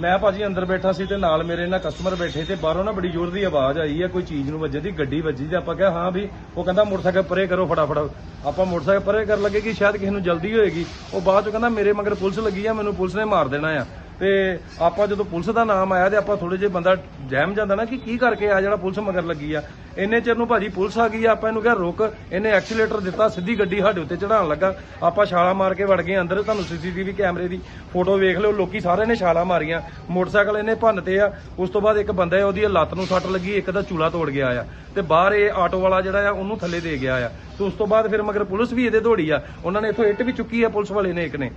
ਮੈਂ ਭਾਜੀ ਅੰਦਰ ਬੈਠਾ ਸੀ ਤੇ ਨਾਲ ਮੇਰੇ ਨਾਲ ਕਸਟਮਰ ਬੈਠੇ ਤੇ ਬਾਹਰੋਂ ਨਾ ਬੜੀ ਜ਼ੋਰ ਦੀ ਆਵਾਜ਼ ਆਈ ਹੈ ਕੋਈ ਚੀਜ਼ ਨੂੰ ਵੱਜੇ ਦੀ, ਗੱਡੀ ਵੱਜੀ ਤੇ ਆਪਾਂ ਕਿਹਾ, ਹਾਂ ਵੀ, ਉਹ ਕਹਿੰਦਾ, ਮੋਟਰਸਾਈਕਲ ਪਰੇ ਕਰੋ ਫਟਾਫਟ। ਆਪਾਂ ਮੋਟਰਸਾਈਕਲ ਪਰੇ ਕਰਨ ਲੱਗੇ ਕਿ ਸ਼ਾਇਦ ਕਿਸੇ ਨੂੰ ਜਲਦੀ ਹੋਏਗੀ। ਉਹ ਬਾਅਦ ਚ ਕਹਿੰਦਾ, ਮੇਰੇ ਮਗਰ ਪੁਲਿਸ ਲੱਗੀ ਆ, ਮੈਨੂੰ ਪੁਲਿਸ ਨੇ ਮਾਰ ਦੇਣਾ ਆ। ਤੇ ਆਪਾਂ ਜਦੋਂ ਪੁਲਿਸ ਦਾ ਨਾਮ ਆਇਆ ਤੇ ਆਪਾਂ ਥੋੜੇ ਜਿਹਾ ਬੰਦਾ ਜਹਿਮ ਜਾਂਦਾ ਨਾ ਕਿ ਕੀ ਕਰਕੇ ਆ ਜਿਹੜਾ ਪੁਲਿਸ ਮਗਰ ਲੱਗੀ ਆ। ਇੰਨੇ ਚਿਰ ਨੂੰ ਭਾਜੀ ਪੁਲਿਸ ਆ ਗਈ ਆ, ਆਪਾਂ ਇਹਨੂੰ ਕਿਹਾ ਰੁਕ ਇਹਨੇ ਐਕਸੀਲੇਟਰ ਦਿੱਤਾ ਸਿੱਧੀ ਗੱਡੀ ਸਾਡੇ ਉੱਤੇ ਚੜਾਉਣ ਲੱਗਾ। ਆਪਾਂ ਛਾਲਾ ਮਾਰ ਕੇ ਵੜ ਗਏ ਅੰਦਰ ਤੁਹਾਨੂੰ ਸੀਸੀਟੀਵੀ ਕੈਮਰੇ ਦੀ ਫੋਟੋ ਵੇਖ ਲਿਓ ਲੋਕੀ ਸਾਰਿਆਂ ਨੇ ਛਾਲਾ ਮਾਰੀਆਂ। ਮੋਟਰਸਾਈਕਲ ਇਹਨੇ ਭੰਨਤੇ ਆ ਉਸ ਤੋਂ ਬਾਅਦ ਇੱਕ ਬੰਦਾ ਉਹਦੀ ਲੱਤ ਨੂੰ ਸੱਟ ਲੱਗੀ ਇੱਕ ਦਾ ਚੂਲਾ ਤੋੜ ਗਿਆ ਆ। ਤੇ ਬਾਹਰ ਇਹ ਆਟੋ ਵਾਲਾ ਜਿਹੜਾ ਆ ਉਹਨੂੰ ਥੱਲੇ ਦੇ ਗਿਆ ਆ। ਤੇ ਉਸ ਤੋਂ ਬਾਅਦ ਫਿਰ ਮਗਰ ਪੁਲਿਸ ਵੀ ਇਹਦੇ ਦੌੜੀ ਆ। ਉਹਨਾਂ ਨੇ ਇੱਥੋਂ ਇੱਟ ਵੀ ਚੁੱਕੀ ਆ ਪੁਲਿਸ ਵਾਲੇ ਨੇ ਇੱਕ ਨੇ।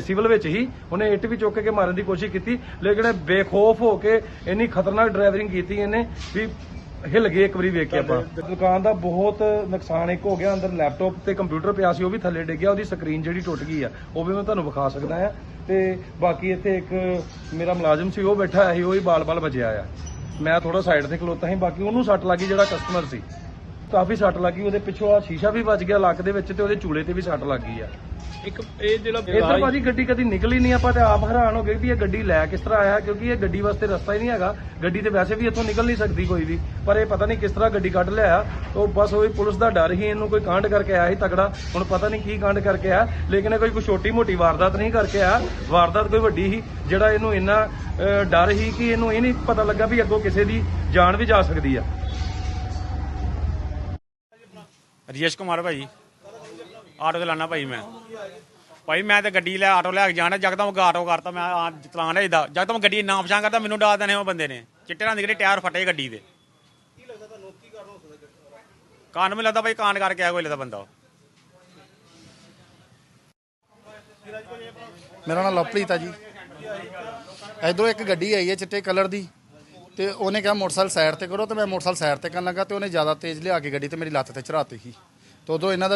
ਸਿਵਲ ਵਿੱਚ ਹੀ ਉਹਨੇ ਇੱਟ ਵੀ ਚੁੱਕ ਕੇ ਮਾਰਨ ਦੀ ਕੋਸ਼ਿਸ਼ ਕੀਤੀ। ਲੇਕਿਨ ਬੇਖੌਫ ਹੋ ਕੇ ਇੰਨੀ ਖਤਰਨਾਕ ਡਰਾਈਵਰਿੰਗ ਕੀਤੀ ਇਹਨੇ ਵੀ ਹਿੱਲ ਗਏ ਇੱਕ ਵਾਰੀ ਵੇਖ ਕੇ ਆਪਾਂ। ਦੁਕਾਨ ਦਾ ਬਹੁਤ ਨੁਕਸਾਨ ਇੱਕ ਹੋ ਗਿਆ। ਅੰਦਰ ਲੈਪਟਾਪ ਤੇ ਕੰਪਿਊਟਰ ਪਿਆ ਸੀ ਉਹ ਵੀ ਥੱਲੇ ਡਿੱਗ ਗਿਆ। ਉਹਦੀ ਸਕਰੀਨ ਜਿਹੜੀ ਟੁੱਟ ਗਈ ਆ ਉਹ ਵੀ ਮੈਂ ਤੁਹਾਨੂੰ ਵਿਖਾ ਸਕਦਾ ਆ ਤੇ ਬਾਕੀ ਇੱਥੇ ਇੱਕ ਮੇਰਾ ਮੁਲਾਜ਼ਮ ਸੀ ਉਹ ਬੈਠਾ ਸੀ ਉਹ ਹੀ ਬਾਲ-ਬਾਲ ਬਚਿਆ ਆ। ਮੈਂ ਥੋੜਾ ਸਾਈਡ ਤੇ ਖਲੋਤਾ ਸੀ ਬਾਕੀ ਉਹਨੂੰ ਸੱਟ ਲੱਗੀ ਜਿਹੜਾ ਕਸਟਮਰ ਸੀ। ਕਾਫੀ ਸੱਟ ਲੱਗੀ ਉਹਦੇ ਪਿੱਛੋਂ ਆ ਸ਼ੀਸ਼ਾ ਵੀ ਵੱਜ ਗਿਆ ਲੱਕ ਦੇ ਵਿੱਚ ਤੇ ਉਹਦੇ ਚੂਲੇ ਤੇ ਵੀ ਸੱਟ ਲੱਗੀ ਆ। ਇੱਕ ਇਹ ਜਿਹੜਾ ਇੱਧਰ ਭਾਜੀ ਗੱਡੀ ਕਦੀ ਨਿਕਲੀ ਨਹੀਂ ਆਪਾਂ ਤੇ ਆਪ ਹੈਰਾਨ ਹੋ ਗਏ ਵੀ ਇਹ ਗੱਡੀ ਲੈ ਕਿਸ ਤਰ੍ਹਾਂ ਆਇਆ ਕਿਉਂਕਿ ਇਹ ਗੱਡੀ ਵਾਸਤੇ ਰਸਤਾ ਹੀ ਨਹੀਂ ਹੈਗਾ। ਗੱਡੀ ਤੇ ਵੈਸੇ ਵੀ ਇੱਥੋਂ ਨਿਕਲ ਨਹੀਂ ਸਕਦੀ ਕੋਈ ਵੀ ਪਰ ਇਹ ਪਤਾ ਨਹੀਂ ਕਿਸ ਤਰ੍ਹਾਂ ਗੱਡੀ ਕੱਢ ਲਿਆ। ਉਹ ਬਸ ਉਹੀ ਪੁਲਿਸ ਦਾ ਡਰ ਹੀ ਇਹਨੂੰ ਕੋਈ ਕਾਂਡ ਕਰਕੇ ਆਇਆ ਸੀ ਤਗੜਾ ਹੁਣ ਪਤਾ ਨਹੀਂ ਕੀ ਕਾਂਡ ਕਰਕੇ ਆਇਆ ਲੇਕਿਨ ਇਹ ਕੋਈ ਕੋਈ ਛੋਟੀ ਮੋਟੀ ਵਾਰਦਾਤ ਨਹੀਂ ਕਰਕੇ ਆਇਆ। ਵਾਰਦਾਤ ਕੋਈ ਵੱਡੀ ਸੀ ਜਿਹੜਾ ਇਹਨੂੰ ਇੰਨਾ ਡਰ ਹੀ ਕਿ ਇਹਨੂੰ ਇਹ ਨਹੀਂ ਪਤਾ ਲੱਗਾ ਵੀ ਅੱਗੋਂ ਕਿਸੇ ਦੀ ਜਾਨ ਵੀ ਜਾ ਸਕਦੀ ਆ। ਰਜੇਸ਼ ਕੁਮਾਰ ਭਾਈ। ਆਟੋ ਚਲਾਣਾ ਭਾਈ ਮੈਂ। ਭਾਈ ਮੈਂ ਤੇ ਗੱਡੀ ਲੈ, ਆਟੋ ਲੈ ਕੇ ਜਾਣਾ ਜਗਦਮ ਆਟੋ ਕਰਤਾ ਮੈਂ ਆ ਚਲਾਣ ਰਿਹਾ ਜਗਦਮ ਗੱਡੀ ਨਾ ਪਛਾਣ ਕਰਤਾ ਮੈਨੂੰ ਡਾਲ ਦੇਣੇ ਉਹ ਬੰਦੇ ਨੇ। ਚਿੱਟੇ ਰੰਗ ਦੇ ਟਾਇਰ ਫਟੇ ਗੱਡੀ ਦੇ। ਕੀ ਲੱਗਦਾ ਤੁਹਾਨੂੰ ਕੀ ਕਾਰਨ ਹੋ ਸਕਦਾ ਕਾਰਨ ਮੈਨੂੰ ਲੱਗਦਾ ਭਾਈ ਕਾਨ ਕਰਕੇ ਆਇਆ ਕੋਈ ਲੱਗਦਾ ਬੰਦਾ ਉਹ। ਮੇਰਾ ਨਾਮ ਲਵਪ੍ਰੀਤ ਆ ਜੀ। ਇਧਰੋਂ ਇੱਕ ਗੱਡੀ ਆਈ ਹੈ ਚਿੱਟੇ ਕਲਰ ਦੀ। ਤੇ ਉਹਨੇ ਕਿਹਾ ਮੋਟਰਸਾਈਕਲ ਸਾਈਡ ਤੇ ਕਰੋ ਤੇ ਮੈਂ ਮੋਟਰਸਾਈਕਲ ਸਾਈਡ ਤੇ ਕਰਨ ਲੱਗਾ ਤੇ ਉਹਨੇ ਜ਼ਿਆਦਾ ਤੇਜ਼ ਲਿਆ ਕੇ ਗੱਡੀ ਤੇ ਮੇਰੀ ਲੱਤ ਤੇ ਚੜਾਤੀ ਸੀ। ਤੇ ਉਦੋਂ ਇਹਨਾਂ ਦਾ